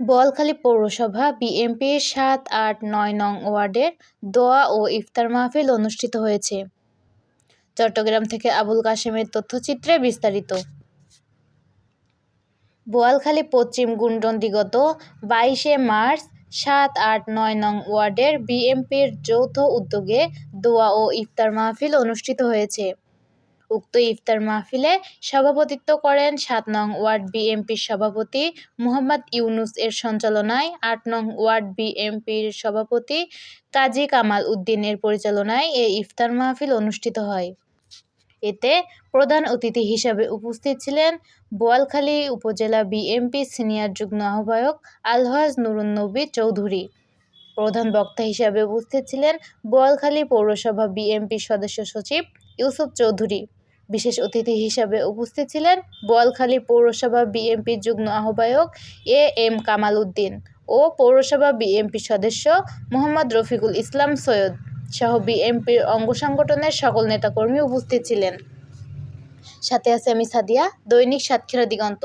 বোয়ালখালী পৌরসভা বিএনপির সাত আট নয় নং ওয়ার্ডের দোয়া ও ইফতার মাহফিল অনুষ্ঠিত হয়েছে। চট্টগ্রাম থেকে আবুল কাশেমের তথ্যচিত্রে বিস্তারিত। বোয়ালখালী পশ্চিম গুন্ডন্দিগত বাইশে মার্চ সাত আট নয় নং ওয়ার্ডের বিএনপির যৌথ উদ্যোগে দোয়া ও ইফতার মাহফিল অনুষ্ঠিত হয়েছে। উক্ত ইফতার মাহফিলে সভাপতিত্ব করেন সাত নং ওয়ার্ড বিএনপির সভাপতি মুহাম্মদ ইউনুস এর সঞ্চালনায়, আট নং ওয়ার্ড বিএনপির সভাপতি কাজী কামাল উদ্দিনের পরিচালনায় এ ইফতার মাহফিল অনুষ্ঠিত হয়। এতে প্রধান অতিথি হিসাবে উপস্থিত ছিলেন বোয়ালখালী উপজেলা বিএনপি সিনিয়র যুগ্ম আহ্বায়ক আলহাজ নুরুন্নবী চৌধুরী। প্রধান বক্তা হিসাবে উপস্থিত ছিলেন বোয়ালখালী পৌরসভা বিএনপির সদস্য সচিব ইউসুফ চৌধুরী। বিশেষ অতিথি হিসাবে উপস্থিত ছিলেন বোয়ালখালী পৌরসভা বিএনপির যুগ্ম আহ্বায়ক এ এম কামাল উদ্দিন ও পৌরসভা বিএনপির সদস্য মোহাম্মদ রফিকুল ইসলাম সৈয়দ সহ বিএনপির অঙ্গ সংগঠনের সকল নেতাকর্মী উপস্থিত ছিলেন। সাথে আছে আমি সাদিয়া, দৈনিক সাতক্ষীরা দিগন্ত।